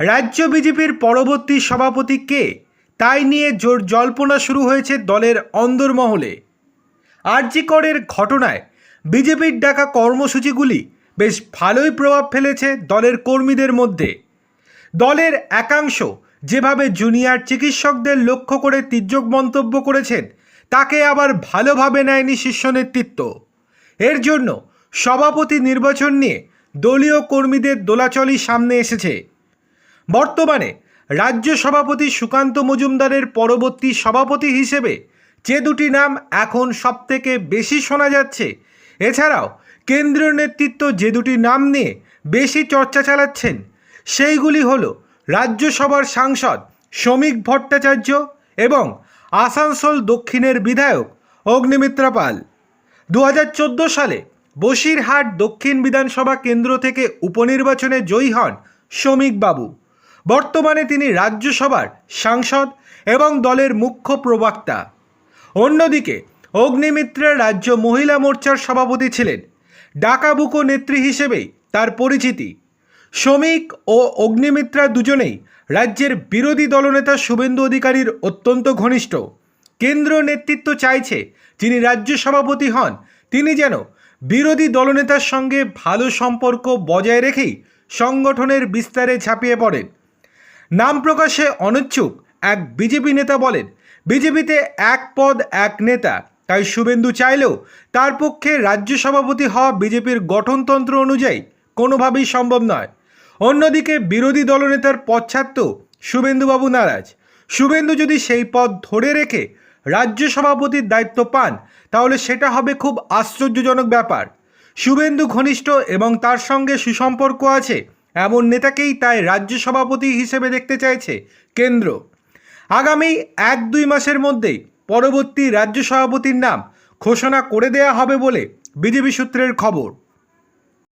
রাজ্য বিজেপির পরবর্তী সভাপতি কে? তাই নিয়ে জোর জল্পনা শুরু হয়েছে দলের অন্দরমহলে। আরজিকরের ঘটনায় বিজেপির ডাকা কর্মসূচিগুলি বেশ ভালোই প্রভাব ফেলেছে দলের কর্মীদের মধ্যে। দলের একাংশ যেভাবে জুনিয়র চিকিৎসকদের লক্ষ্য করে তির্যক মন্তব্য করেছেন, তাকে আবার ভালোভাবে নেয়নি শীর্ষ নেতৃত্ব। এর জন্য সভাপতি নির্বাচন নিয়ে দলীয় কর্মীদের দোলাচলই সামনে এসেছে। বর্তমানে রাজ্য সভাপতি সুকান্ত মজুমদারের পরবর্তী সভাপতি হিসেবে যে দুটি নাম এখন সবথেকে বেশি শোনা যাচ্ছে, এছাড়াও কেন্দ্রীয় নেতৃত্ব যে দুটি নাম নিয়ে বেশি চর্চা চালাচ্ছেন, সেইগুলি হল রাজ্যসভার সাংসদ শ্রমিক ভট্টাচার্য এবং আসানসোল দক্ষিণের বিধায়ক অগ্নিমিত্রা পাল। দু হাজার চোদ্দ সালে বসিরহাট দক্ষিণ বিধানসভা কেন্দ্র থেকে উপনির্বাচনে জয়ী হন শ্রমিক বাবু বর্তমানে তিনি রাজ্যসভার সাংসদ এবং দলের মুখ্য প্রবক্তা। অন্যদিকে অগ্নিমিত্রা রাজ্য মহিলা মোর্চার সভাপতি ছিলেন। ডাকাবুকো নেত্রী হিসেবেই তার পরিচিতি। শ্রমিক ও অগ্নিমিত্রা দুজনেই রাজ্যের বিরোধী দলনেতা শুভেন্দু অধিকারীর অত্যন্ত ঘনিষ্ঠ। কেন্দ্র নেতৃত্ব চাইছে যিনি রাজ্য সভাপতি হন, তিনি যেন বিরোধী দলনেতার সঙ্গে ভালো সম্পর্ক বজায় রেখেই সংগঠনের বিস্তারে ঝাঁপিয়ে পড়েন। নাম প্রকাশে অনিচ্ছুক এক বিজেপি নেতা বলেন, বিজেপিতে এক পদ, এক নেতা। তাই শুভেন্দু চাইলেও তার পক্ষে রাজ্য সভাপতি হওয়া বিজেপির গঠনতন্ত্র অনুযায়ী কোনোভাবেই সম্ভব নয়। অন্যদিকে বিরোধী দলনেতার পদ শুভেন্দুবাবু নারাজ। শুভেন্দু যদি সেই পদ ধরে রেখে রাজ্য সভাপতির দায়িত্ব পান, তাহলে সেটা হবে খুব আশ্চর্যজনক ব্যাপার। শুভেন্দু ঘনিষ্ঠ এবং তার সঙ্গে সুসম্পর্ক আছে এমন নেতাকেই তাই রাজ্য সভাপতি হিসেবে দেখতে চাইছে কেন্দ্র। আগামী এক দুই মাসের মধ্যেই পরবর্তী রাজ্য সভাপতির নাম ঘোষণা করে দেয়া হবে বলে বিজেপি সূত্রের খবর।